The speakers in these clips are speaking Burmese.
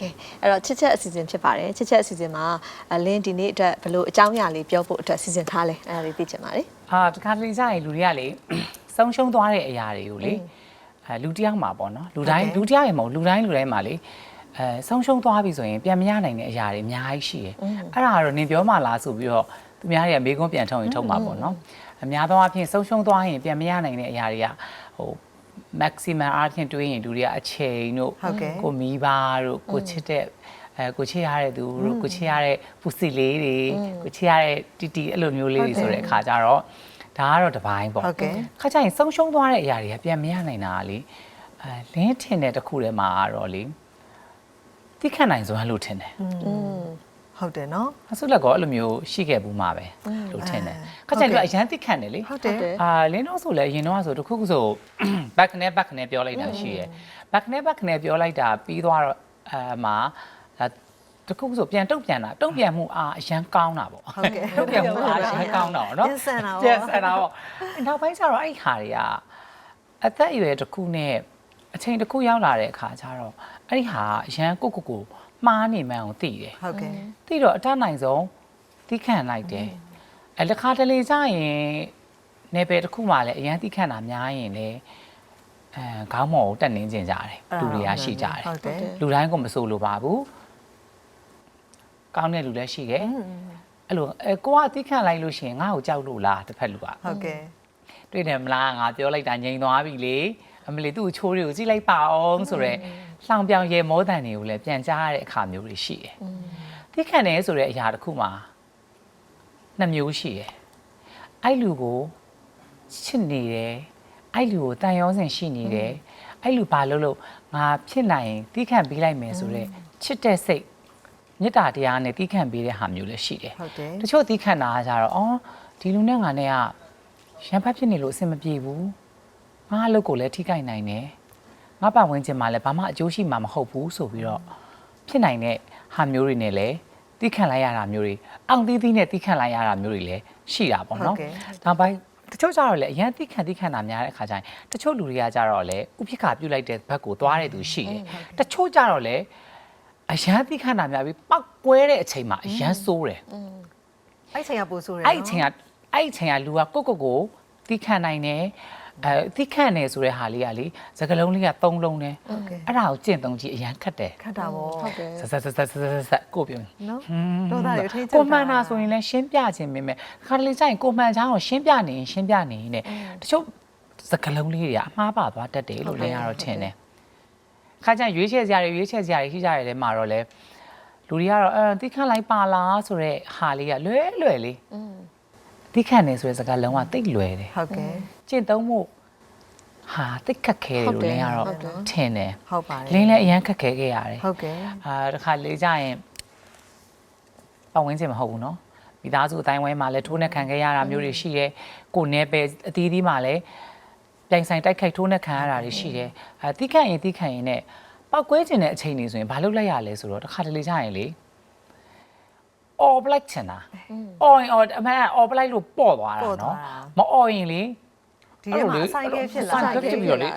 ကဲအဲ့တော့ချစ်ချက်အစီအစဉ်ဖြစ်ပါတယ်ချစ်ချက်အစီအစဉ်မှာအလင်းဒီနေ့အတွက်ဘယ်လိုအကြောင်းအရာလေးပြောဖို့အတွက်စီစဉ်ထားလဲအဲ့ဒါလေးသိချင်ပါတယ်အာတခါတလေကြာရင်လူတွေကလေဆုံးရှုံးသွားတဲ့အရာတွေကိုလေအဲလူတစ်ယောက်မှာပေါ့နော်လူတိုင်းဟုတ်ကဲ့လူတစ်ယောက်ရေမဟုတ်လူတိုင်းလူတိုင်းမှာလေအဲဆုံးရှုံးသွားပြီဆိုရင်ပြန်မရနိုင်တဲ့အရာတွေအများကြီးရှိတယ်အဲ့ဒါကတော့နင်ပြောမှလားဆိုပြီးတော့သူများတွေကမေးခွန်းပြန်ထုတ်ရင်ထုတ်မှာပေါ့နော်အများသောအားဖြင့်ဆုံးရှုံးသွားရင်ပြန်မရနိုင်တဲ့အရာတွေကဟို maximum အားဖြင့်တွေးရင်လူတွေကအချိန်တို့ဟုတ်ကဲ့ကိုမိဘတို့ကိုချစ်တဲ့အဲကိုချစ်ရတဲ့သူတို့ကိုချစ်ရတဲ့ပူစီလေးတွေကိုချစ်ရတဲ့တီတီအဲ့လိုမျိုးလေးတွေဆိုတဲ့အခါကျတော့ဒါကတော့တစ်ပိုင်းပေါ့ဟုတ်ကဲ့ခါကျရင်ဆုံးရှုံးသွားတဲ့အရာတွေကပြန်မရနိုင်တာကလေအဲလင်းထင်တဲ့တစ်ခုထဲမှာကတော့လေတိခတ်နိုင်စွမ်းလို့ထင်တယ်อืม ဟုတ်တယ်နော်အဆုလက်ကောအဲ့လိုမျိုးရှိခဲ့ဘူးမှာပဲလို့ထင်တယ်အဲခါကျရင်ဟုတ်သူကဲ့ကအရန်တိခတ်နေလေဟုတ်တယ်ဟုတ်တယ်အာလင်းတော့ဆိုလဲအရင်တော့ဆိုတစ်ခုခုဆို back နဲ့ back နဲ့ပြောလိုက်တာရှိရယ် back နဲ့ back နဲ့ပြောလိုက်တာပြီးသွားတော့အာမှာဒါတစ်ခုခုဆိုပြန်တုတ်ပြန်တာတုတ်ပြန်မှုအာအရန်ကောင်းတာပေါ့ဟုတ်ကဲ့တုတ်ပြန်မှုအာအရန်ကောင်းတာပေါ့နော်ပြန်ဆန်တာပေါ့ပြန်ဆန်တာပေါ့နောက်ပိုင်းကျတော့အဲ့ဒီဟာတွေကအသက်အရွယ်တစ်ခုနဲ့အချိန်တစ်ခုရောက်လာတဲ့အခါကျတော့အဲ့ဒီဟာအရန်ကိုကိုကို မှားနေမှန်းကိုသိတယ်ဟုတ်ကဲ့သိတော့အတတ်နိုင်ဆုံးတိခန့်လိုက်တယ်အဲတစ်ခါတလေကျရင်နေပယ်တစ်ခုမှလည်းအရန်တိခန့်တာများရင်လည်းအဲခေါင်းမော်ကိုတက်နေကျင်ကြတယ်လူတွေကရှိကြတယ်ဟုတ်တယ်လူတိုင်းကမဆိုလိုပါဘူးကောင်းတဲ့လူလည်းရှိတယ်အဲ့လိုအဲကိုကတိခန့်လိုက်လို့ရှိရင်ငါ့ကိုကြောက်လို့လားတစ်ဖက်လူကဟုတ်ကဲ့တွေ့တယ်မလားငါပြောလိုက်တာငြိမ်သွားပြီလေအ မလီသူ့ကိုချိုးတွေကိုကြည့်လိုက်ပါအောင်ဆိုတော့လှောင်ပြောင်ရေမောတန်တွေကိုလည်းပြန်ကြားရတဲ့အခါမျိုးတွေရှိတယ်တိခန့်တယ်ဆိုတဲ့အရာတစ်ခုမှာနှစ်မျိုးရှိတယ်အဲ့လူကိုချစ်နေတယ်အဲ့လူကိုတန်ရောစင်ရှိနေတယ်အဲ့လူဘာလို့လို့ငါဖြစ်နိုင်ရင်တိခန့်ပေးလိုက်မယ်ဆိုတော့ချစ်တဲ့စိတ်မေတ္တာတရားနဲ့တိခန့်ပေးတဲ့ဟာမျိုးလည်းရှိတယ်ဟုတ်တယ်တချို့တီးခန့်တာကကြတော့အော်ဒီလူနဲ့ငါနဲ့ကရံဖတ်ဖြစ်နေလို့အဆင်မပြေဘူး ငါအလုပ်ကိုလည်းထိခိုက်နိုင်တယ်ငါပတ်ဝန်းကျင်မှာလည်းဘာမှအကျိုးရှိမှာမဟုတ်ဘူးဆိုပြီးတော့ဖြစ်နိုင်တဲ့ဟာမျိုးတွေနဲ့လည်းတီးခန့်လိုက်ရတာမျိုးတွေအောင်သီးသီးနဲ့တီးခန့်လိုက်ရတာမျိုးတွေလည်းရှိတာပေါ့နော်ဟုတ်ကဲ့ဒါပိုင်းတချို့ကြတော့လေအရန်တီးခန့်တီးခန့်တာများတဲ့အခါကျရင်တချို့လူတွေကကြတော့လေဥပိ္ပခာပြုတ်လိုက်တဲ့ဘက်ကိုသွားတဲ့သူရှိတယ်တချို့ကြတော့လေအရန်တီးခန့်တာများပြီးပောက်ကွဲတဲ့အချိန်မှာအရန်ဆိုးတယ်အဲ့ချိန်ကပို့ဆိုးတယ်အဲ့ဒီအချိန်ကအဲ့ဒီအချိန်ကလူကကိုယ့်ကိုယ်ကိုတီးခန့်နိုင်တယ် အဲတီးခန့်နေဆိုတဲ့ဟာလေးကလေစကလုံးလေးကသုံးလုံးနဲ့ ဟုတ်ကဲ့ အဲ့ဒါကိုကျင့်သုံးကြည့်အရန်ခတ်တယ် ခတ်တာပေါ့ ဟုတ်တယ် ဆက်ဆက်ဆက်ဆက်ဆက်ဆက်ဆက်ကိုပြော နော်တော့သားတွေထိချုပ် ကိုမှန်တာဆိုရင်လည်းရှင်းပြခြင်းပဲမဲ့ခါတလေကျရင်ကိုမှန်ချောင်းကိုရှင်းပြနေရင်ရှင်းပြနေရင်ねတချို့စကလုံးလေးတွေကအမှားပါသွားတတ်တယ်လို့လည်းရတော့ထင်တယ်ခါကျရင်ရွေးချယ်စရာတွေရွေးချယ်စရာတွေရှိကြတယ်လေမှာတော့လေလူတွေကတော့အဲတိခန့်လိုက်ပါလားဆိုတော့ဟာလေးကလွဲလွယ်လေး อืม တိခန့်နေဆိုတဲ့စကားလုံးကတိတ်လွယ်တယ် ဟုတ်ကဲ့ ကျင့်သုံးမှုဟာတိတ်ခက်ခဲတယ်လို့လင်းရတော့ ဟုတ်တယ် ထင်တယ် ဟုတ်ပါတယ် လင်းလည်းအရန်ခက်ခဲခဲ့ရတယ် ဟုတ်ကဲ့ အာတခါလေးကြရင်ပတ်ဝန်းကျင်မဟုတ်ဘူးเนาะမိသားစုအတိုင်းဝိုင်းမှာလည်းထိုးနှက်ခံခဲ့ရတာမျိုးတွေရှိတယ်ကိုယ်နဲ့ပဲအသီးသီးမှာလည်းပြိုင်ဆိုင်တိုက်ခိုက်ထိုးနှက်ခံရတာတွေရှိတယ်အဲတိခန့်ရင်တိခန့်ရင်နဲ့ပောက်ကွဲခြင်းတဲ့အချိန်တွေဆိုရင်ဘာလုပ်လိုက်ရလဲဆိုတော့တခါတလေကြရင်လေ အော်ပလိုက်ချင်တာအော်ရင်အော်အမှန်ကအော်ပလိုက်လို့ပေါ့သွားတာနော်မအော်ရင်လေဒီထဲမှာဆိုင်ကယ်ဖြစ်လာဆိုင်ကယ်ဖြစ်ပြီးတော့လေ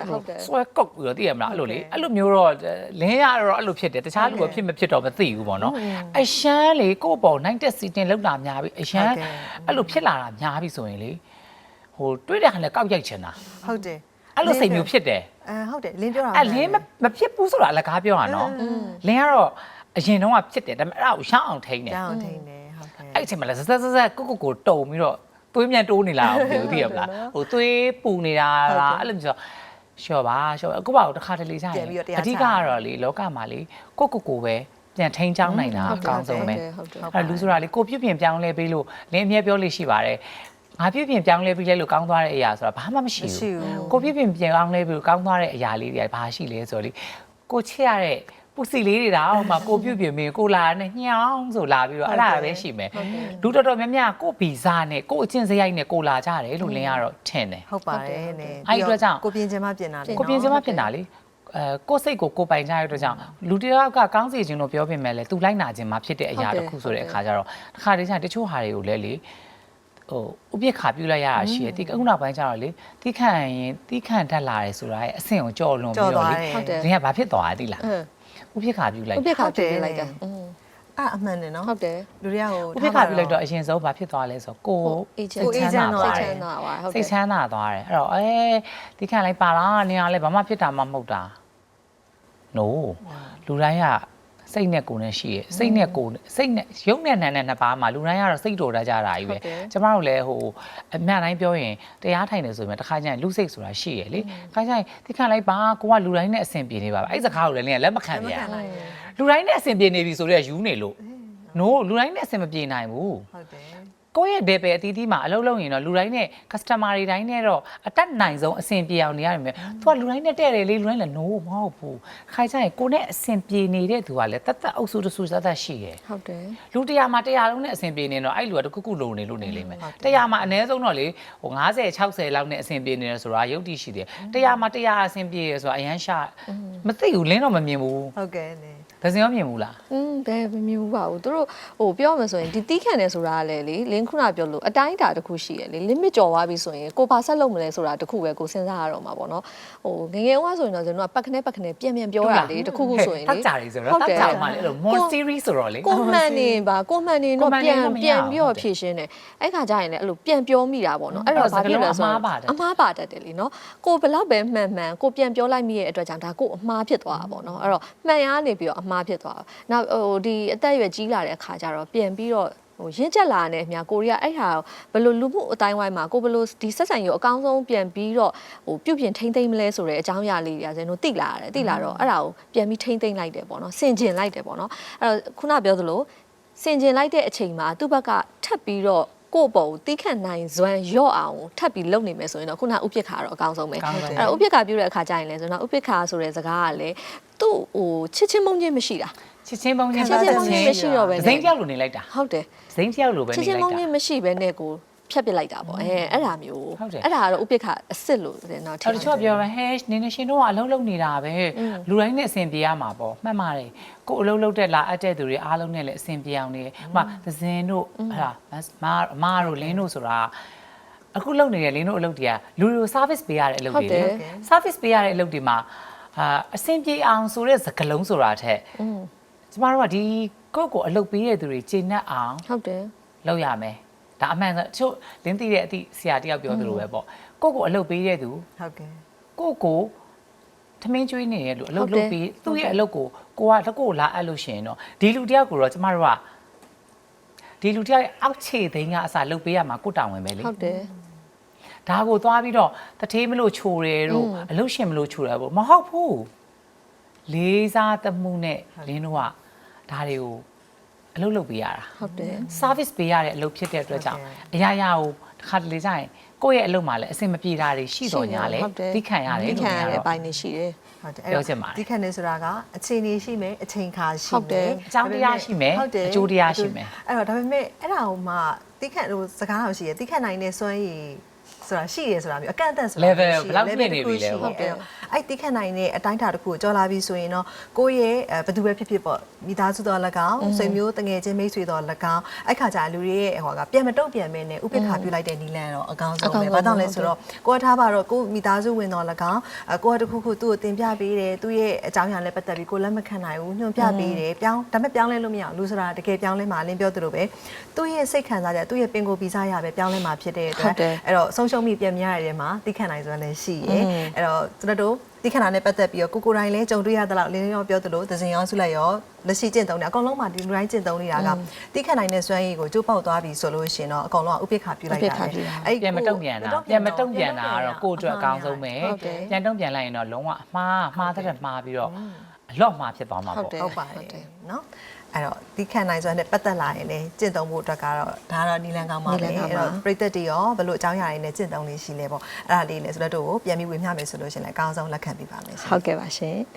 ဆွဲကောက်ပြီးတော့သိရမလားအဲ့လိုလေအဲ့လိုမျိုးတော့လင်းရတော့အဲ့လိုဖြစ်တယ်တခြားလူကဖြစ်မဖြစ်တော့မသိဘူးပေါ့နော်အရှမ်းလေကို့ပေါ်နိုင်တက်စီတင်လောက်တာများပြီအရှမ်းအဲ့လိုဖြစ်လာတာများပြီဆိုရင်လေဟိုတွေးတဲ့ခါနဲ့ကောက်ရိုက်ချင်တာဟုတ်တယ်အဲ့လိုစိတ်မျိုးဖြစ်တယ်အဲဟုတ်တယ်လင်းပြောတာအဲလင်းမဖြစ်ဘူးဆိုတာအလကားပြောတာနော်လင်းကတော့ အရင်တုန်းကဖြစ်တယ်ဒါပေမဲ့အဲ့ဒါကိုရှောင်းအောင်ထိန်းတယ်ကြောင်းထိန်တယ်ဟုတ်ကဲ့အဲ့ဒီအချိန်မှာလည်းဆက်ဆက်ဆက်ဆက်ကိုကိုကိုတုံပြီးတော့သွေးမြန်တိုးနေလာအောင်ပြောသိရမလားဟိုသွေးပူနေတာလားအဲ့လိုမျိုးဆိုရှော့ပါရှော့ပါအခုပါတော့တစ်ခါတလေဆိုင်ပြန်ပြီးတော့တရားအဓိကကတော့လေလောကမှာလေကိုကိုကိုပဲပြန်ထိန်းချောင်းနိုင်တာအကောင်းဆုံးပဲဟုတ်တယ်အဲ့လူဆိုတာလေကိုပြုတ်ပြင်ပြောင်းလဲပေးလို့လင်းအမြဲပြောလို့ရှိပါတယ်ငါပြုတ်ပြင်ပြောင်းလဲပြီးလဲလို့ကောင်းသွားတဲ့အရာဆိုတာဘာမှမရှိမရှိဘူးဘူးကိုပြုတ်ပြင်ပြောင်းလဲပြီးလို့ကောင်းသွားတဲ့အရာလေးတွေကဘာရှိလဲဆိုတော့လေကိုချစ်ရတဲ့ ပူစီလေးတွေတောင်မှကိုပြုတ်ပြင်ပြီးကိုလာနဲ့ညောင်းဆိုလာပြီးတော့အဲ့ဒါပဲရှိမယ်လူတော်တော်များများကိုယ့်ဗီဇနဲ့ကိုယ့်အချင်းစရိုက်နဲ့ကိုလာကြတယ်လို့လင်းရတော့ထင်တယ်ဟုတ်ပါတယ်နဲ့အဲ့ဒီအတွက်ကြောင့်ကိုပြင်ချင်မှပြင်တာလေကိုပြင်စမဖြစ်တာလေအဲကိုယ့်စိတ်ကိုကိုယ်ပိုင်ကြရတဲ့အတွက်ကြောင့်လူတစ်ယောက်ကကောင်းစီခြင်းလို့ပြောပြမယ်လေသူလိုက်နာခြင်းမှာဖြစ်တဲ့အရာတစ်ခုဆိုတဲ့အခါကျတော့တစ်ခါတည်းကျရင်တချို့ဟာတွေကိုလည်းလေဟိုဥပိ္ပခါပြုတ်လိုက်ရတာရှိတယ်ဒီအခုနောက်ပိုင်းကျတော့လေတီးခန့်ရင်တီးခန့်တက်လာတယ်ဆိုတာရဲ့အဆင့်ကိုကြော်လွန်ပြီးတော့လေကြော်သွားတယ်လင်းကဘာဖြစ်သွားလဲသိလားအင်းမ ဥပိ္ပခာပြုလိုက်ဥပိ္ပခာပြုတ်လိုက်တာอืมအဲ့အမှန်တယ်နော်ဟုတ်တယ်လူတွေကဟိုဥပိ္ပခာပြုလိုက်တော့အရင်ဆုံးဘာဖြစ်သွားလဲဆိုတော့ကိုအေဂျင့်ကို agent တော့စိသွားတယ်တ်ချမ်းသာသွားဟုတ်တစိယ်တ်ချမ်းသာသွားတယ်အဲ့တော့အဲဒီခံလိုက်ပါလားနေရာလဲဘာမှဖြစ်တာမှမဟုတ်တာ no လူတိုင်းက စိတ်နဲ့ကိုယ်နဲ့ရှိရယ်စိတ်နဲ့ကိုယ်စိတ်နဲ့ရုပ်နဲ့နာမ်နဲ့နှစ်ပါးမှာလူတိုင်းကတော့စိတ်တော်တတ်ကြတာကြီးပဲကျမတို့လည်းဟိုအမှန်တိုင်းပြောရင်တရားထိုင်နေဆိုရင်တခါကျရင်လူစိတ်ဆိုတာရှိရယ်လေခါကျရင်ဒီခံလိုက်ပါကိုကလူတိုင်းနဲ့အဆင်ပြေနေပါပဲအဲ့စကားကိုလည်းလည်းလက်မခံပြန်လူတိုင်းနဲ့အဆင်ပြေနေပြီဆိုတော့ယူနေလို့ no လူတိုင်းနဲ့အဆင်မပြေနိုင်ဘူးဟုတ်တယ် ကိုယ့်ရဲ့ level အသီးသီးမှာအလုပ်လုပ်ရင်တော့လူတိုင်းနဲ့ customer တွေတိုင်းနဲ့တော့အတက်နိုင်ဆုံးအဆင်ပြေအောင်နေရတယ်မြဲ။ तू ကလူတိုင်းနဲ့တဲ့တယ်လေလူတိုင်းလည်း no မဟုတ်ဘူး။ခိုင်ကြရင်ကိုယ်နဲ့အဆင်ပြေနေတဲ့သူကလည်းတတ်တတ်အုပ်စုတစုတတ်တတ်ရှိတယ်ဟုတ်တယ်။လူတရားမှာတရားလုံးနဲ့အဆင်ပြေနေတော့အဲ့လူကတခုခုလုံနေလို့နေလိမ့်မယ်။တရားမှာအ ਨੇ ဆုံးတော့လေဟို90 60လောက်နဲ့အဆင်ပြေနေတယ်ဆိုတာရုပ်တည်ရှိတယ်။တရားမှာတရားအဆင်ပြေရဆိုတာအရန်ရှာမသိဘူးလင်းတော့မမြင်ဘူးဟုတ်ကဲ့နေ။ ဒါစင်ရောမြင်ဘူးလားอืมဘယ်မမြင်ဘူးပါဘူးသူတို့ဟိုပြောမှဆိုရင်ဒီတီးခန့်တယ်ဆိုတာကလည်းလေလင်းခုနပြောလို့အတိုင်းအတာတစ်ခုရှိရလေ limit ကျော်သွားပြီဆိုရင်ကိုပါဆက်လုပ်မလဲဆိုတာတစ်ခုပဲကိုစဉ်းစားရတော့မှာပေါ့နော်ဟိုငယ်ငယ်ဦးကဆိုရင်တော့ကျွန်တော်ကပတ်ခနဲ့ပတ်ခနဲ့ပြန်ပြန်ပြောရလေတစ်ခုခုဆိုရင်တလေတ်ကြတယ်ဆိုတော့တတ်ကြမှလေအဲ့လို more series ဆိုတော့လေကိုမှန်နေပါကိုမှန်နေတော့ကိုမှန်နေပြန်လို့မရပြန်ဘူးပြီးတော့ဖြည့်ရှင်းတယ်အဲ့ခါကျရင်လည်းအဲ့လိုပြန်ပြောမိတာပေါ့နော်အဲ့တော့ဘာဖြစ်လဲဆိုအမှားတော့ပါတတ်တယ်အမှားပါတတ်တယ်လीနော်ကိုဘယ်လောက်ပဲမှန်မှန်ကိုပြန်ပြောလိုက်မိရဲ့အတွက်ကြောင့်ဒါကိုအမှားဖြစ်သွားတာပေါ့နော်အဲ့တော့မှန်ရနေပြီးတော့အမှားဖြစ်သွားတာနောက်ဟိုဒီအသက်အရွယ်ကြီးလာတဲ့အခါကျတော့ပြန်ပြီးတော့ဟိုရင့်ချက်လာတဲ့အမြကိုရီးယားအဲ့ဟာဘယ်လိုလူမှုအတိုင်းဝိုင်းမှာကိုဘယ်လိုဒီဆက်ဆံရေးကိုအကောင်းဆုံးပြန်ပြီးတော့ဟိုပြုပြင်ထိမ့်သိမ့်မလဲဆိုတဲ့အကြောင်းအရာလေးတွေကဇင်တို့သိလာရတယ်သိလာတော့အဲ့ဒါကိုပြန်ပြီးထိမ့်သိမ့်လိုက်တယ်ပေါ့နော်ဆင်ကျင်လိုက်တယ်ပေါ့နော်အဲ့တော့ခုနပြောသလိုစင်ကျင်လိုက်တဲ့အချိန်မှာသူ့ဘက်ကထပ်ပြီးတော့ ကိုယ့်ဘောကိုတီးခတ်နိုင်စွမ်းရော့အောင်ထပ်ပြီးလုပ်နေမယ်ဆိုရင်တော့ခုနဥပိ္ပခါတော့အကောင်းဆုံးပဲကောင်းတယ် အဲ့တော့ဥပိ္ပခါပြုတဲ့အခါကျရင်လည်းဆိုတော့ဥပိ္ပခါဆိုတဲ့စကားကလည်းသူ့ဟိုချစ်ချင်းမုန်းချင်းမရှိတာ ချစ်ချင်းပုံချင်းချစ်ချင်းမုန်းချင်းမရှိတော့ပဲဒဇိမ့်တယောက်လိုနေလိုက်တာဟုတ်တယ်ဒဇိမ့်တယောက်လိုပဲချစ်နေချင်းလိုမုန်းက်ချင်းတာမရှိဘဲနဲ့ကို ဖြတ်ပစ်လိုက်တာပေါ့အဲအဲ့ဒါမျိုးဟုတ်တယ်အဲ့ဒါကတော့ဥပိ္ပခါအစ်စ်လို့တယ်နော်အဲ့တချို့ကပြောမယ်ဟဲနင်းနေရှင်တို့ကအလုံးလုံးနေတာပဲလူတိုင်းနဲ့အဆင်ပြေရမှာပေါ့မှတ်ပါတယ်ကိုယ်အလုံးလုံးတဲ့လာအပ်တဲ့သူတွေအားလုံးနဲ့လည်းအဆင်ပြေအောင်နေဥပမာသဇင်တို့ဟလာမအမတို့လင်းတို့ဆိုတာအခုလုပ်နေတဲ့လင်းတို့အလုပ်တွေကလူတွေကို service ပေးရတဲ့အလုပ်တွေလေ service ပေးရတဲ့အလုပ်တွေမှာအာအဆင်ပြေအောင်ဆိုတဲ့စကားလုံးဆိုတာထက်ကျမတို့ကဒီကိုယ့်ကိုအလုပ်ပေးတဲ့သူတွေကျေနပ်အောင်ဟုတ်တယ်လုပ်ရမယ် ဒါအမှန်ဆိုတချို့လင်းသိတဲ့အသည့်ဆရာတယောက်ပြောသလိုပဲပေါ့ကိုယ့်ကိုအလုပ်ပေးတဲ့သူဟုတ်ကဲ့ကိုယ့်ကိုထမင်းကျွေးနေရဲ့လူအလုပ်ဟုတ်တယ်လုပ်ပြီးသူ့ရဲ့အလုပ်ကိုကိုကလက်ကိုလာအပ်လို့ရှိရင်တော့ဒီလူတယောက်ကိုတော့ကျမတို့ကဒီလူတယောက်ရဲ့အောက်ခြေသိန်းကအစားလုပ်ပေးရမှာကိုယ်တောင်းဝင်ပဲလေဟုတ်တယ်ဒါကိုသွားပြီးတော့တထေးမလို့ချိုတယ်တို့အလုပ်ရှင်မလို့ချိုတယ်ပေါ့မဟုတ်ဘူးလေးစားတမှုနဲ့လင်းတို့ကဒါတွေကို အလုပ်လုပ်ပေးရတာဟုတ်တယ် service ပေးရတဲ့အလုပ်ဖြစ်တဲ့အတွက်ကြောင့်အရာရာကိုတစ်ခါတလေကျရင်ကိုယ့်ရဲ့အလုပ်မှာလည်းအဆင်မပြေတာတွေရှိတော့ညာလေဟုတ်တယ်သိခံရတယ်သိလို့ခံရများတဲ့တော့ဘိုင်းနေရှိတယ်ဟုတ်တယ်ပြောချင်ပါတယ်ဒီခက်နေဆိုတာကအချိန်ကြီးရှိမယ်အချိန်ခါရှိဟုတ်တယ်အကြောင်းတရားရှိမယ်ဟုတ်တယ်အကျိုးတရားရှိမယ်အဲ့တော့ဒါပေမဲ့အဲ့ဒါကိုမှတိခက်ဟိုစကားတော့ရှိရတိခက်နိုင်တဲ့စွမ်းရည် ဆိုတာရှိရဆိုတာမျိုးအကန့်အသတ်ဆိုတာ level မျိုးရှိဘယ်လောက်မြင့်နေပြီလဲရှိပေါ့ဟုတ်တယ်အဲ့တိခက်နိုင်တဲ့အတိုင်းအတာတစ်ခုကိုကြော်လာပြီဆိုရင်တော့ကိုယ့်ရဲ့အဲဘယ်သူပဲဖြစ်ဖြစ်ပေါ့မိသားစုတော်၎င်းဆွေမျိုးတငယ်ချင်းမိတ်ဆွေတော်၎င်းအဲ့ခါကျရင်လူတွေရဲ့ဟိုကပြန်မတုံ့ပြန်မဲနဲ့ဥပိ္ပခါပြုလိုက်တဲ့နီလန်တော့အကောင်းဆုံးအကောင်းပဲဆုံးဘာကြောင့်လဲဆိုတော့ကိုကထားပါတော့ကိုမိသားစုဝင်တော်၎င်းအကိုကတခုခုသူ့ကိုတင်ပြပေးတယ်သူ့ရဲ့အကြောင်းအရာနဲ့ပတ်သက်ပြီးကိုလက်မခံနိုင်ဘူးညွှန်ပြပေးတယ်ပြောင်းဒါပေမဲ့ပြောင်းလဲလို့မရဘူးလူဆိုတာတကယ်ပြောင်းလဲမှာလင်းပြောသလိုပဲသူ့ရဲ့စိတ်ခံစားချက်သူ့ရဲ့ပင်ကိုယ်ပြီးစားရပဲပြောင်းလဲမှာဖြစ်တဲ့အတွက်အဲ့တော့ဆုံးရှုံးမိပြန်များရတဲ့မှာသိခံနိုင်စွမ်းလည်းရှိရယ်အဲ့တော့ကျွန်တော်တို့သိခံတာနဲ့ပတ်သက်ပြီးတော့ကိုကိုတိုင်းလည်းကြုံတွေ့ရသလောက်လင်းလင်းရောပြောသလိုသစဉ်ရောဆုလိုက်ရောလက်ရှိကျင့်သုံးနေအကောင်လုံးမှာဒီလူတိုင်းကျင့်သုံးနေတာကသိခံနိုင်တဲ့စွမ်းရည်ကိုကျိုးပေါက်သွားပြီဆိုလို့ရှိရင်တော့အကောင်လုံးကဥပိ္ပခါပြုလိုက်တာပဲအဲ့ပြန်မတုံ့ပြန်တာပြန်မတုံ့ပြန်တာကတော့ကိုယ့်အတွက်အကောင်းဆုံးပဲပြန်တုံ့ပြန်လိုက်ရင်တော့လုံးဝအမှားမှားတဲ့မှားပြီးတော့အလော့မှားဖြစ်သွားမှာပေါ့ဟုတ်ပါတယ်နော် အဲ့တော့ဒီခံနိုင်စွမ်းနဲ့ပတ်သက်လာရင်လည်းကျင့်သုံးဖို့အတွက်ကတော့ဒါကတော့နီလန်ကောင်းပါနီပဲလန်ကောင်းအဲ့ပါတော့ပရိသတ်တွေရောဘယ်လိုအကြောင်းအရာတွေနဲ့ကျင့်သုံးနေရှိလဲပေါ့အဲ့ဒါလေးလည်းဆိုတော့တို့ကိုပြန်ပြီးဝေမျှမယ်ဆိုလို့ရှရင်လည်းအကောင်းဆုံးလက်ခံပေးပါမယ်ရှင်ဟုတ်ကဲ့ပါရှင်